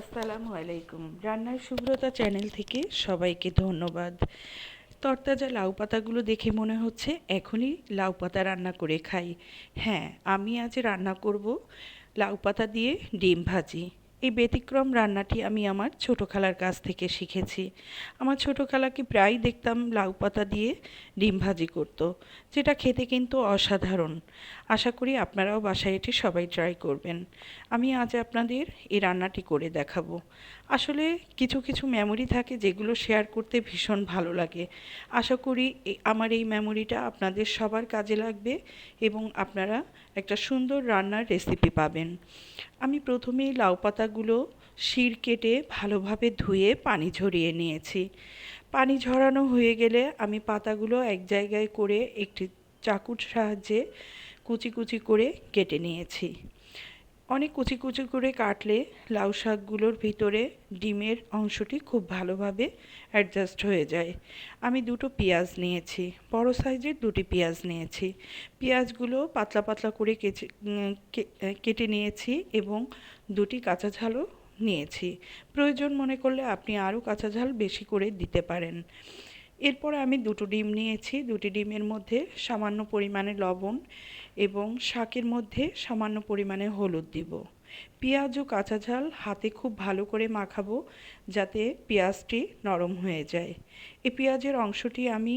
আসসালামু আলাইকুম। রান্নার শুভ্রতা চ্যানেল থেকে সবাইকে ধন্যবাদ। তরতাজা লাউ পাতাগুলো দেখে মনে হচ্ছে এখনই লাউ পাতা রান্না করে খাই। হ্যাঁ আমি আজ রান্না করব লাউ পাতা দিয়ে ডিম ভাজি। এই ব্যতিক্রম রান্নাটি আমি আমার ছোটো খালার কাছ থেকে শিখেছি। আমার ছোটো খালাকে প্রায় দেখতাম লাউ পাতা দিয়ে ডিম ভাজি করতো, যেটা খেতে কিন্তু অসাধারণ। আশা করি আপনারাও বাসায় এটি সবাই ট্রাই করবেন। আমি আজ আপনাদের এই রান্নাটি করে দেখাবো। আসলে কিছু কিছু মেমোরি থাকে যেগুলো শেয়ার করতে ভীষণ ভালো লাগে। আশা করি আমার এই মেমোরিটা আপনাদের সবার কাজে লাগবে এবং আপনারা একটা সুন্দর রান্নার রেসিপি পাবেন। আমি প্রথমেই লাউ পাতাগুলো শির কেটে ভালোভাবে ধুয়ে পানি ঝরিয়ে নিয়েছি। পানি ঝরানো হয়ে গেলে আমি পাতাগুলো এক জায়গায় করে একটি চাকুর সাহায্যে কুচি কুচি করে কেটে নিয়েছি। অনেক কুচি কুচি করে কাটলে লাউ শাকগুলোর ভিতরে ডিমের অংশটি খুব ভালোভাবে অ্যাডজাস্ট হয়ে যায়। আমি দুটো পেঁয়াজ নিয়েছি, বড় সাইজের দুটি পেঁয়াজ নিয়েছি। পেঁয়াজগুলো পাতলা পাতলা করে কেচে কেটে নিয়েছি এবং দুটি কাঁচা ঝালও নিয়েছি। প্রয়োজন মনে করলে আপনি আরও কাঁচা ঝাল বেশি করে দিতে পারেন। এরপর আমি দুটো ডিম নিয়েছি। দুটি ডিমের মধ্যে সামান্য পরিমাণে লবণ এবং শাকের মধ্যে সামান্য পরিমাণে হলুদ দিব। পেঁয়াজ ও কাঁচা ঝাল হাতে খুব ভালো করে মাখাবো যাতে পেঁয়াজটি নরম হয়ে যায়। এই পেঁয়াজের অংশটি আমি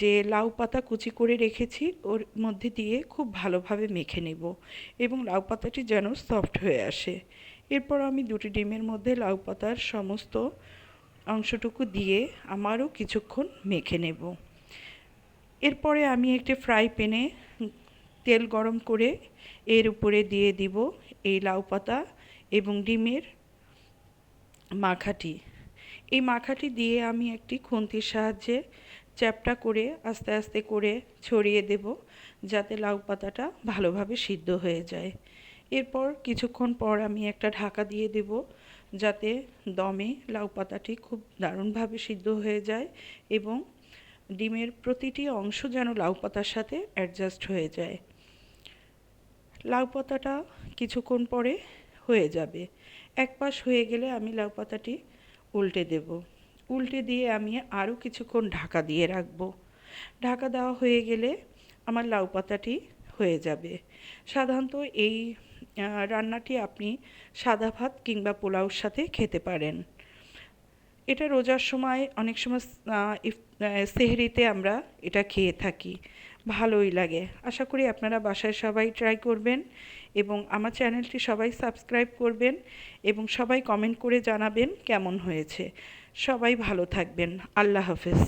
যে লাউ পাতা কুচি করে রেখেছি, ওর মধ্যে দিয়ে খুব ভালোভাবে মেখে নেব এবং লাউ পাতাটি যেন সফট হয়ে আসে। এরপর আমি দুটি ডিমের মধ্যে লাউ পাতার সমস্ত অংশটুকু দিয়ে আমারও কিছুক্ষণ মেখে নেব। এরপরে আমি একটি ফ্রাই প্যানে তেল গরম করে এর উপরে দিয়ে দিব এই লাউ পাতা এবং ডিমের মাখাটি। এই মাখাটি দিয়ে আমি একটি খুন্তির সাহায্যে চ্যাপটা করে আস্তে আস্তে করে ছড়িয়ে দেব যাতে লাউ পাতাটা ভালোভাবে সিদ্ধ হয়ে যায়। এরপর কিছুক্ষণ পর আমি একটা ঢাকা দিয়ে দেব যাতে দমে লাউ পাতাটি খুব দারুণভাবে সিদ্ধ হয়ে যায় এবং ডিমের প্রতিটি অংশ যেন লাউ পাতার সাথে অ্যাডজাস্ট হয়ে যায়। লাউ পাতাটা কিছুক্ষণ পরে হয়ে যাবে। এক পাশ হয়ে গেলে আমি লাউ পাতাটি উল্টে দেব। উল্টে দিয়ে আমি আরও কিছুক্ষণ ঢাকা দিয়ে রাখব। ঢাকা দেওয়া হয়ে গেলে আমার লাউ পাতাটি হয়ে যাবে। সাধারণত এই রান্নাটি আপনি সাদা ভাত কিংবা পোলাওর সাথে খেতে পারেন। এটা রোজার সময় অনেক সময় সেহরিতে আমরা এটা খেয়ে থাকি। ভালোই লাগে। আশা করি আপনারা বাসায় সবাই ট্রাই করবেন এবং আমার চ্যানেলটি সবাই সাবস্ক্রাইব করবেন এবং সবাই কমেন্ট করে জানাবেন কেমন হয়েছে। সবাই ভালো থাকবেন। আল্লাহ হাফেজ।